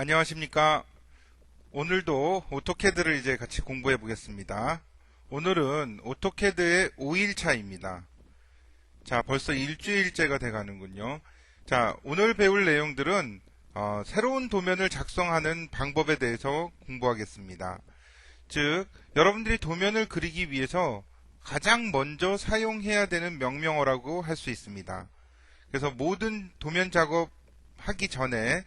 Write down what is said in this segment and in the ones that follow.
안녕하십니까. 오늘도 오토캐드를 이제 같이 공부해 보겠습니다. 오늘은 오토캐드의 5일차입니다. 자, 벌써 일주일째가 돼 가는군요. 자, 오늘 배울 내용들은 어, 새로운 도면을 작성하는 방법에 대해서 공부하겠습니다. 즉, 여러분들이 도면을 그리기 위해서 가장 먼저 사용해야 되는 명령어라고 할 수 있습니다. 그래서 모든 도면 작업 하기 전에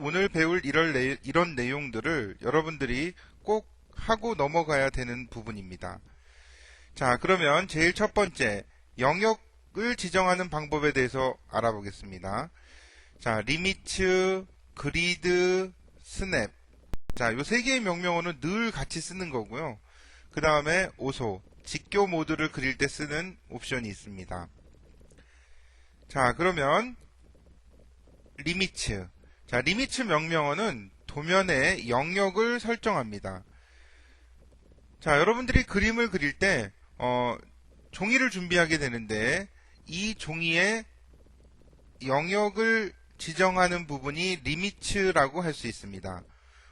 오늘 배울 이런, 내, 이런 내용들을 여러분들이 꼭 하고 넘어가야 되는 부분입니다. 자, 그러면 제일 첫 번째, 영역을 지정하는 방법에 대해서 알아보겠습니다. 자, 리미츠, 그리드, 스냅. 자, 요 세 개의 명령어는 늘 같이 쓰는 거고요. 그 다음에 오소, 직교 모드를 그릴 때 쓰는 옵션이 있습니다. 자, 그러면 리미츠. 자, 리미츠 명령어는 도면의 영역을 설정합니다. 자, 여러분들이 그림을 그릴 때 어, 종이를 준비하게 되는데 이 종이의 영역을 지정하는 부분이 리미츠라고 할 수 있습니다.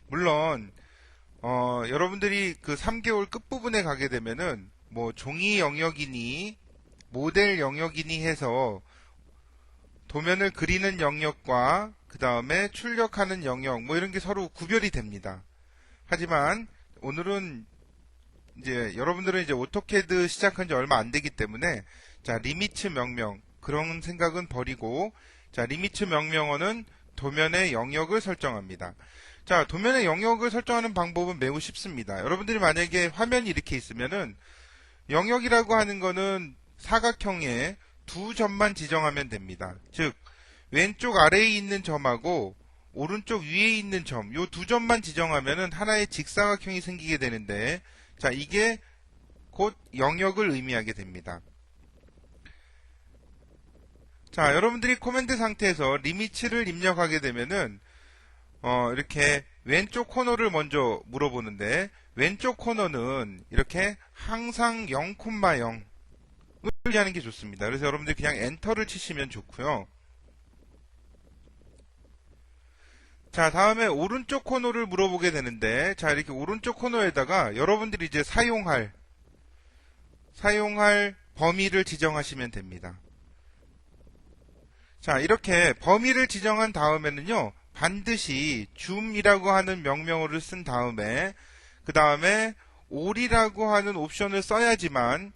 물론 어, 여러분들이 그 3개월 끝부분에 가게 되면은 뭐 종이 영역이니 모델 영역이니 해서 도면을 그리는 영역과 그 다음에 출력하는 영역 뭐 이런 게 서로 구별이 됩니다. 하지만 오늘은 이제 여러분들은 이제 오토캐드 시작한 지 얼마 안 되기 때문에 자 리미츠 명령 그런 생각은 버리고 자 리미츠 명령어는 도면의 영역을 설정합니다. 자 도면의 영역을 설정하는 방법은 매우 쉽습니다. 여러분들이 만약에 화면이 이렇게 있으면은 영역이라고 하는 거는 사각형에 두 점만 지정하면 됩니다. 즉 왼쪽 아래에 있는 점하고 오른쪽 위에 있는 점, 요 두 점만 지정하면은 하나의 직사각형이 생기게 되는데, 자, 이게 곧 영역을 의미하게 됩니다. 자, 여러분들이 코맨드 상태에서 리미츠를 입력하게 되면은, 어, 이렇게 왼쪽 코너를 먼저 물어보는데, 왼쪽 코너는 이렇게 항상 0,0을 하는 게 좋습니다. 그래서 여러분들이 그냥 엔터를 치시면 좋고요. 자, 다음에 오른쪽 코너를 물어보게 되는데, 자, 이렇게 오른쪽 코너에다가 여러분들이 이제 사용할, 사용할 범위를 지정하시면 됩니다. 자, 이렇게 범위를 지정한 다음에는요, 반드시 줌이라고 하는 명령어를 쓴 다음에, 그 다음에 올이라고 하는 옵션을 써야지만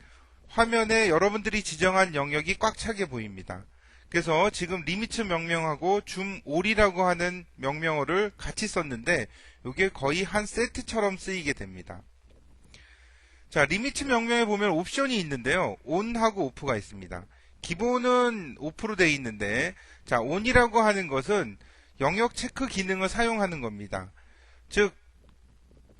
화면에 여러분들이 지정한 영역이 꽉 차게 보입니다. 그래서 지금 리미트 명령하고 줌 올이라고 하는 명령어를 같이 썼는데 이게 거의 한 세트처럼 쓰이게 됩니다. 자, 리미트 명령에 보면 옵션이 있는데요. 온하고 오프가 있습니다. 기본은 오프로 되어 있는데 자, 온이라고 하는 것은 영역 체크 기능을 사용하는 겁니다. 즉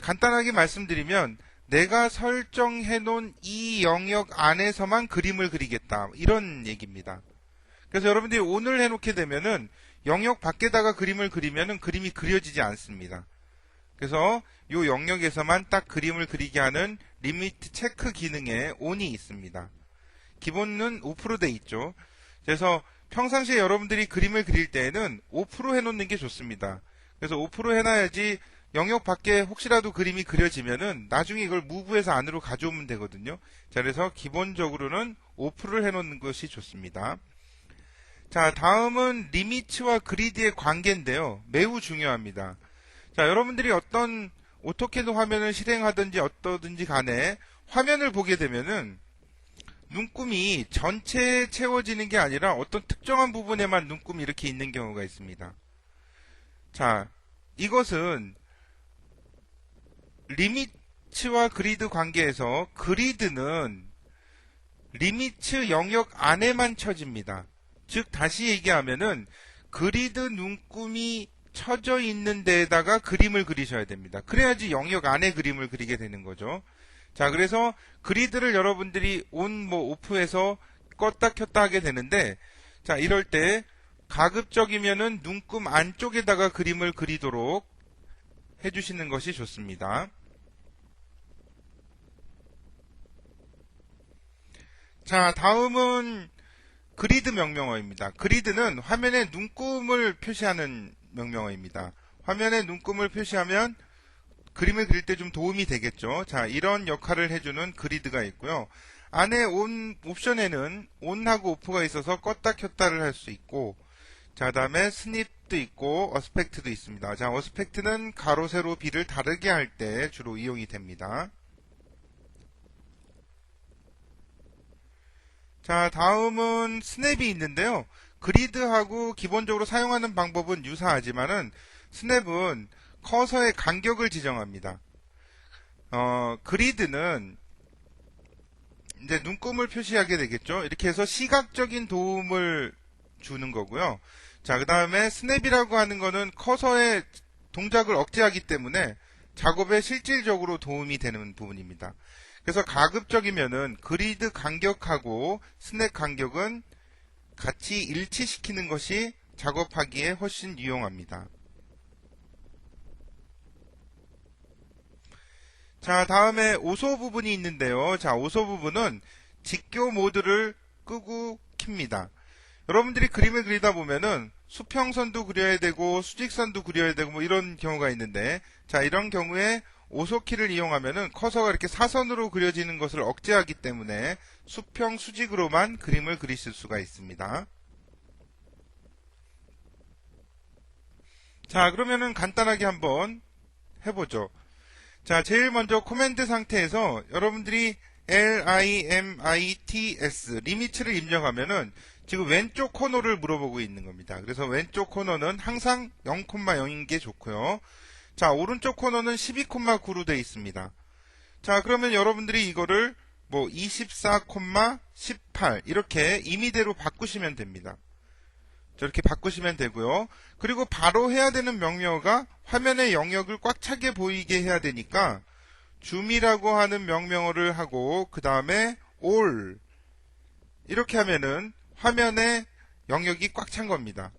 간단하게 말씀드리면 내가 설정해 놓은 이 영역 안에서만 그림을 그리겠다. 이런 얘기입니다. 그래서 여러분들이 오늘 해놓게 되면은 영역 밖에다가 그림을 그리면은 그림이 그려지지 않습니다. 그래서 이 영역에서만 딱 그림을 그리게 하는 리미트 체크 기능에 ON이 있습니다. 기본은 5%돼 있죠. 그래서 평상시에 여러분들이 그림을 그릴 때에는 5% 해놓는 게 좋습니다. 그래서 5% 해놔야지 영역 밖에 혹시라도 그림이 그려지면은 나중에 이걸 무브해서 안으로 가져오면 되거든요. 자, 그래서 기본적으로는 5%를 해놓는 것이 좋습니다. 자, 다음은 리미츠와 그리드의 관계인데요. 매우 중요합니다. 자, 여러분들이 어떤 오토캐드 화면을 실행하든지 어떠든지 간에 화면을 보게 되면은 눈금이 전체에 채워지는 게 아니라 어떤 특정한 부분에만 눈금이 이렇게 있는 경우가 있습니다. 자, 이것은 리미츠와 그리드 관계에서 그리드는 리미츠 영역 안에만 쳐집니다. 즉 다시 얘기하면은 그리드 눈금이 쳐져 있는 데에다가 그림을 그리셔야 됩니다. 그래야지 영역 안에 그림을 그리게 되는 거죠. 자, 그래서 그리드를 여러분들이 온 뭐 오프해서 껐다 켰다 하게 되는데 자, 이럴 때 가급적이면은 눈금 안쪽에다가 그림을 그리도록 해주시는 것이 좋습니다. 자, 다음은 그리드 명령어입니다. 그리드는 화면에 눈금을 표시하는 명령어입니다. 화면에 눈금을 표시하면 그림을 그릴 때 좀 도움이 되겠죠. 자, 이런 역할을 해주는 그리드가 있고요. 안에 온 옵션에는 온하고 오프가 있어서 껐다 켰다를 할 수 있고, 자, 다음에 스닙도 있고, 어스펙트도 있습니다. 자, 어스펙트는 가로, 세로, 비를 다르게 할 때 주로 이용이 됩니다. 자, 다음은 스냅이 있는데요. 그리드하고 기본적으로 사용하는 방법은 유사하지만은 스냅은 커서의 간격을 지정합니다. 어, 그리드는 이제 눈금을 표시하게 되겠죠. 이렇게 해서 시각적인 도움을 주는 거고요. 자, 그 다음에 스냅이라고 하는 거는 커서의 동작을 억제하기 때문에 작업에 실질적으로 도움이 되는 부분입니다. 그래서 가급적이면은 그리드 간격하고 스냅 간격은 같이 일치시키는 것이 작업하기에 훨씬 유용합니다. 자, 다음에 오소 부분이 있는데요. 자, 오소 부분은 직교 모드를 끄고 킵니다. 여러분들이 그림을 그리다 보면은 수평선도 그려야 되고 수직선도 그려야 되고 뭐 이런 경우가 있는데 자, 이런 경우에 오소키를 이용하면은 커서가 이렇게 사선으로 그려지는 것을 억제하기 때문에 수평 수직으로만 그림을 그리실 수가 있습니다. 자, 그러면은 간단하게 한번 해보죠. 자, 제일 먼저 코맨드 상태에서 여러분들이 limits 리미트를 입력하면은 지금 왼쪽 코너를 물어보고 있는 겁니다. 그래서 왼쪽 코너는 항상 0,0인 게 좋고요. 자, 오른쪽 코너는 12,9로 되어 있습니다. 자, 그러면 여러분들이 이거를 뭐 24,18 이렇게 임의대로 바꾸시면 됩니다. 저렇게 바꾸시면 되고요. 그리고 바로 해야 되는 명령어가 화면의 영역을 꽉 차게 보이게 해야 되니까 줌이라고 하는 명령어를 하고 그 다음에 all 이렇게 하면은 화면의 영역이 꽉 찬 겁니다.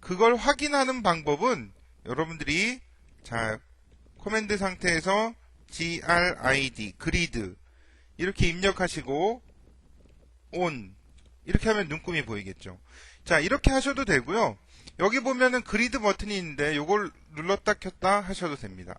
그걸 확인하는 방법은 여러분들이 자 코맨드 상태에서 grid 그리드 이렇게 입력하시고 on 이렇게 하면 눈금이 보이겠죠. 자, 이렇게 하셔도 되고요. 여기 보면은 그리드 버튼이 있는데 이걸 눌렀다 켰다 하셔도 됩니다.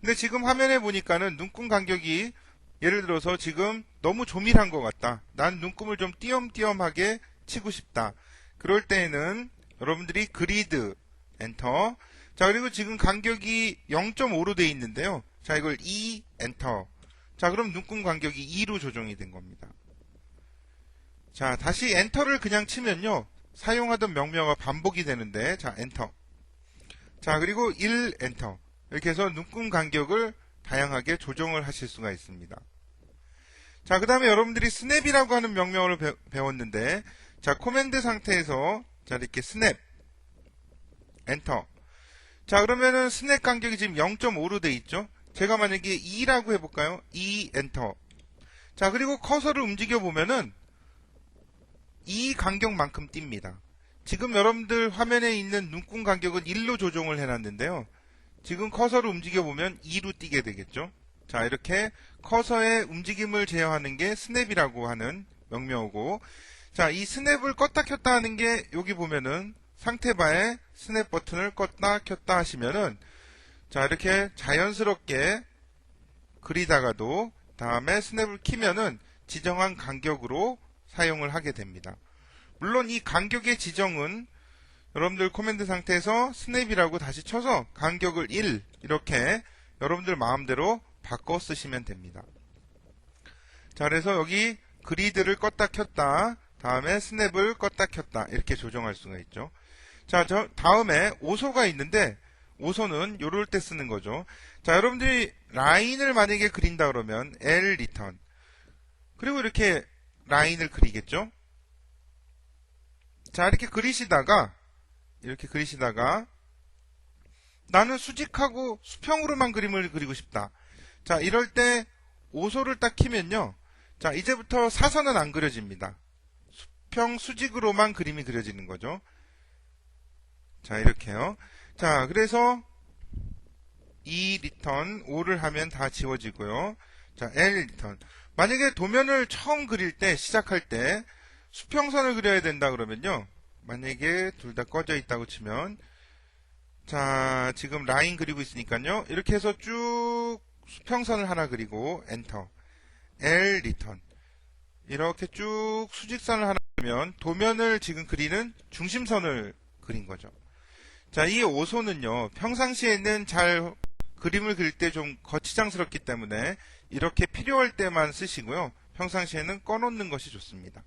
근데 지금 화면에 보니까는 눈금 간격이 예를 들어서 지금 너무 조밀한 것 같다. 난 눈금을 좀 띄엄띄엄하게 치고 싶다. 그럴 때에는 여러분들이 그리드 엔터 자 그리고 지금 간격이 0.5로 되어 있는데요. 자 이걸 2 엔터 자 그럼 눈금 간격이 2로 조정이 된 겁니다. 자, 다시 엔터를 그냥 치면요. 사용하던 명령어가 반복이 되는데, 자, 엔터. 자, 그리고 1 엔터. 이렇게 해서 눈금 간격을 다양하게 조정을 하실 수가 있습니다. 자, 그 다음에 여러분들이 스냅이라고 하는 명령어를 배, 배웠는데, 자, 코맨드 상태에서, 자, 이렇게 스냅, 엔터. 자, 그러면은 스냅 간격이 지금 0.5로 돼 있죠? 제가 만약에 2라고 해볼까요? 2 엔터. 자, 그리고 커서를 움직여 보면은 이 간격만큼 띕니다. 지금 여러분들 화면에 있는 눈금 간격은 1로 조정을 해놨는데요. 지금 커서를 움직여보면 2로 띄게 되겠죠. 자, 이렇게 커서의 움직임을 제어하는 게 스냅이라고 하는 명명어고, 자, 이 스냅을 껐다 켰다 하는 게 여기 보면은 상태바에 스냅 버튼을 껐다 켰다 하시면은 자, 이렇게 자연스럽게 그리다가도 다음에 스냅을 키면은 지정한 간격으로 사용을 하게 됩니다. 물론 이 간격의 지정은 여러분들 코맨드 상태에서 스냅이라고 다시 쳐서 간격을 1 이렇게 여러분들 마음대로 바꿔 쓰시면 됩니다. 자 그래서 여기 그리드를 껐다 켰다 다음에 스냅을 껐다 켰다 이렇게 조정할 수가 있죠. 자, 저 다음에 오소가 있는데 오소는 요럴 때 쓰는 거죠. 자, 여러분들이 라인을 만약에 그린다 그러면 L 리턴 그리고 이렇게 라인을 그리겠죠? 자, 이렇게 그리시다가, 이렇게 그리시다가, 나는 수직하고 수평으로만 그림을 그리고 싶다. 자, 이럴 때 오소를 딱 키면요. 자, 이제부터 사선은 안 그려집니다. 수평 수직으로만 그림이 그려지는 거죠. 자, 이렇게요. 자, 그래서 이 리턴 5를 하면 다 지워지고요. 자, L 리턴. 만약에 도면을 처음 그릴 때, 시작할 때, 수평선을 그려야 된다 그러면요. 만약에 둘 다 꺼져 있다고 치면, 자, 지금 라인 그리고 있으니까요. 이렇게 해서 쭉 수평선을 하나 그리고 엔터. L 리턴. 이렇게 쭉 수직선을 하나 그리면 도면을 지금 그리는 중심선을 그린 거죠. 자, 이 오소는요. 평상시에는 잘 그림을 그릴 때 좀 거치장스럽기 때문에 이렇게 필요할 때만 쓰시고요. 평상시에는 꺼놓는 것이 좋습니다.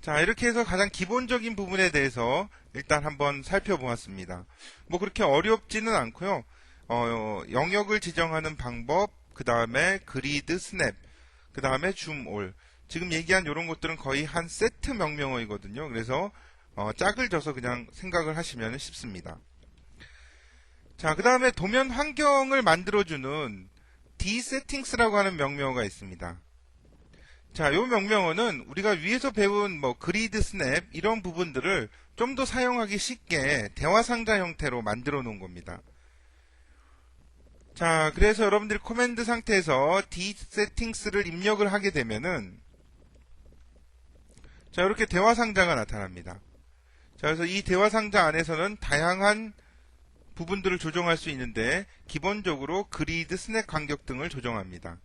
자, 이렇게 해서 가장 기본적인 부분에 대해서 일단 한번 살펴보았습니다. 뭐 그렇게 어렵지는 않고요. 어, 영역을 지정하는 방법, 그 다음에 그리드 스냅, 그 다음에 줌 올. 지금 얘기한 이런 것들은 거의 한 세트 명명어이거든요. 그래서 어, 짝을 져서 그냥 생각을 하시면 쉽습니다. 자, 그 다음에 도면 환경을 만들어주는 dsettings라고 하는 명명어가 있습니다. 자, 요 명명어는 우리가 위에서 배운 뭐 그리드 스냅 이런 부분들을 좀 더 사용하기 쉽게 대화 상자 형태로 만들어 놓은 겁니다. 자, 그래서 여러분들이 코맨드 상태에서 dsettings를 입력을 하게 되면은 자, 이렇게 대화 상자가 나타납니다. 자, 그래서 이 대화 상자 안에서는 다양한 부분들을 조정할 수 있는데 기본적으로 그리드 스냅 간격 등을 조정합니다.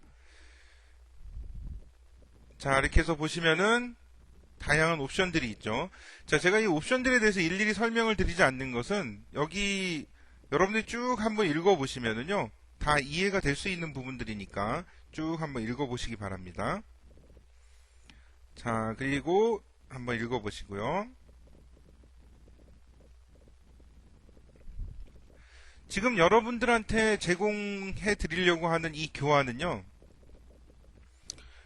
자, 이렇게 해서 보시면은 다양한 옵션들이 있죠. 자, 제가 이 옵션들에 대해서 일일이 설명을 드리지 않는 것은 여기 여러분들이 쭉 한번 읽어보시면은요. 다 이해가 될 수 있는 부분들이니까 쭉 한번 읽어보시기 바랍니다. 자, 그리고 한번 읽어보시고요. 지금 여러분들한테 제공해 드리려고 하는 이 교환은요.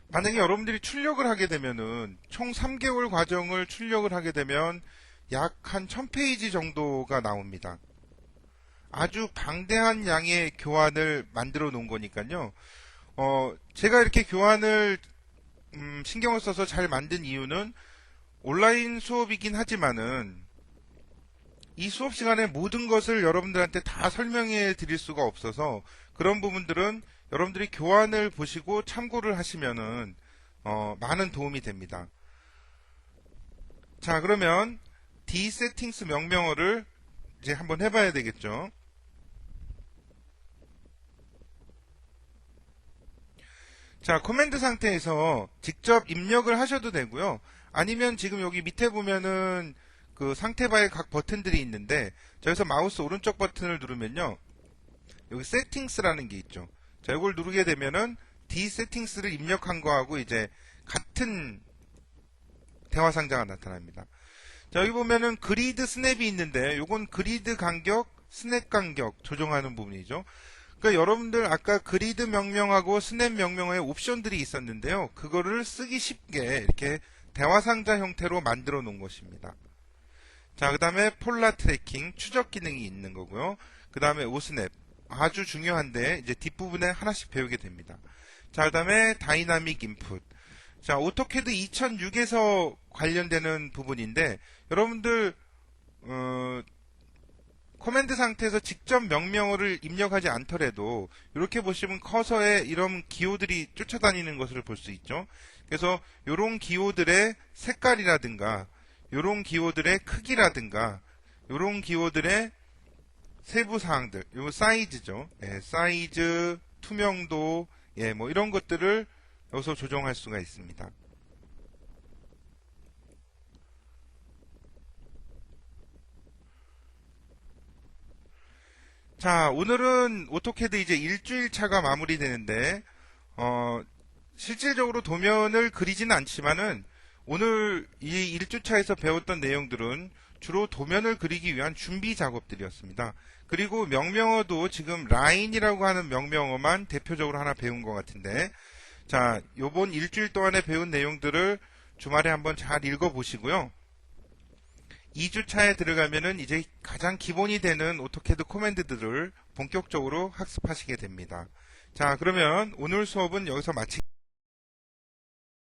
만약에 여러분들이 출력을 하게 되면은 총 3개월 과정을 출력을 하게 되면 약 한 1000페이지 정도가 나옵니다. 아주 방대한 양의 교환을 만들어 놓은 거니까요. 어, 제가 이렇게 교환을 음, 신경을 써서 잘 만든 이유는 온라인 수업이긴 하지만은 이 수업 시간에 모든 것을 여러분들한테 다 설명해 드릴 수가 없어서 그런 부분들은 여러분들이 교환을 보시고 참고를 하시면은 어, 많은 도움이 됩니다. 자, 그러면 dsettings 명명어를 이제 한번 해봐야 되겠죠. 자, 코맨드 상태에서 직접 입력을 하셔도 되고요. 아니면 지금 여기 밑에 보면은 그 상태 바의 각 버튼들이 있는데 저기서 마우스 오른쪽 버튼을 누르면요. 여기 세팅스라는 게 있죠. 자, 이걸 누르게 되면은 D 세팅스를 입력한 거하고 이제 같은 대화 상자가 나타납니다. 자, 여기 보면은 그리드 스냅이 있는데 요건 그리드 간격, 스냅 간격 조정하는 부분이죠. 그러니까 여러분들 아까 그리드 명명하고 스냅 명명의 옵션들이 있었는데요. 그거를 쓰기 쉽게 이렇게 대화 상자 형태로 만들어 놓은 것입니다. 자, 그 다음에 폴라 트래킹 추적 기능이 있는 거고요. 그 다음에 오스냅 아주 중요한데 이제 뒷부분에 하나씩 배우게 됩니다. 자, 그 다음에 다이나믹 인풋. 자, 오토캐드 2006에서 관련되는 부분인데 여러분들 어, 코맨드 상태에서 직접 명령어를 입력하지 않더라도 이렇게 보시면 커서에 이런 기호들이 쫓아다니는 것을 볼 수 있죠. 그래서 이런 기호들의 색깔이라든가 이런 기호들의 크기라든가 이런 기호들의 세부 사항들, 요 사이즈죠. 예, 사이즈, 투명도, 예, 뭐 이런 것들을 여기서 조정할 수가 있습니다. 자, 오늘은 오토캐드 이제 일주일 차가 마무리되는데, 어, 실질적으로 도면을 그리지는 않지만은, 오늘 이 일주차에서 배웠던 내용들은 주로 도면을 그리기 위한 준비 작업들이었습니다. 그리고 명명어도 지금 라인이라고 하는 명명어만 대표적으로 하나 배운 것 같은데, 자, 요번 일주일 동안에 배운 내용들을 주말에 한번 잘 읽어보시고요. 2주차에 들어가면은 이제 가장 기본이 되는 오토캐드 코맨드들을 본격적으로 학습하시게 됩니다. 자, 그러면 오늘 수업은 여기서 마치